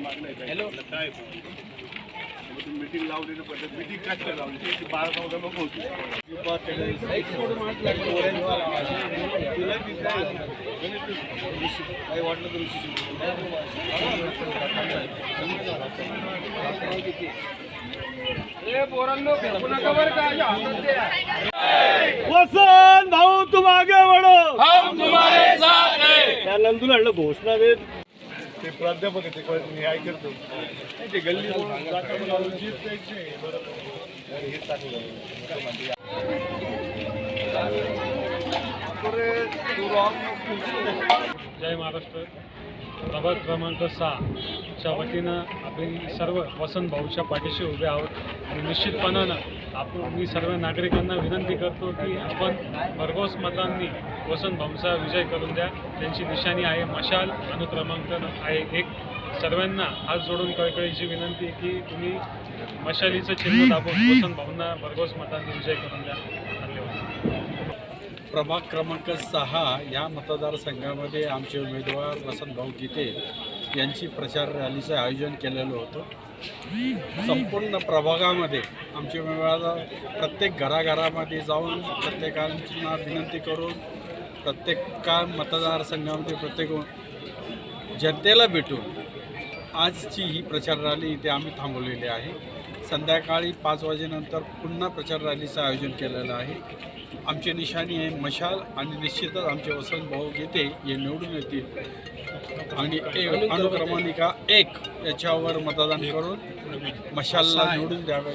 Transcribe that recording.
काय मीटिंग लावली पद्धत मीटिंग काय लावली ते बारा चौदा होती काही वाटलं तर वसंत भाऊ तुम आगे बढ़ो हम तुम्हारे साथ हैं. त्या नंदूला म्हणलं घोषणा देत. ते प्राध्यापक आहे ते कळत मी काय करतो नाही, ते गल्ली जीत नाही, बरोबर. हे टाकलं. जय महाराष्ट्र प्रभाग क्रमांक सहाच्या वतीनं आपण सर्व वसंत भाऊच्या पाठीशी उभे आहोत. आणि निश्चितपणानं आपण मी सर्व नागरिकांना विनंती करतो की आपण भरघोस मतांनी वसंत भाऊचा विजय करून द्या. त्यांची निशाणी आहे मशाल अनुक्रमांक आहे एक. सर्वांना हात जोडून कळकळीची विनंती की तुम्ही मशालीचं चिन्ह दाबून वसंत भाऊंना भरघोस मतांनी विजय करून द्या. प्रभाग क्रमांक सहा या मतदारसंघामध्ये आमचे उमेदवार वसंतभाऊ गीते यांची प्रचार रॅलीचं आयोजन केलेलं होतं. संपूर्ण प्रभागामध्ये आमचे उमेदवार प्रत्येक घराघरामध्ये जाऊन प्रत्येकांना विनंती करून प्रत्येका मतदारसंघामध्ये प्रत्येक जनतेला भेटून आजची ही प्रचार रॅली इथे आम्ही थांबवलेली आहे. संध्याकाळी पाच वाजेनंतर पुन्हा प्रचार रॅलीचं आयोजन केलेलं आहे. आमची निशाणी आहे मशाल आणि निश्चितच आमचे वसंत भाऊ गीते हे निवडून येतील. आणि ए- अनुक्रमानिका एक याच्यावर मतदान करून मशालला निवडून द्यावे.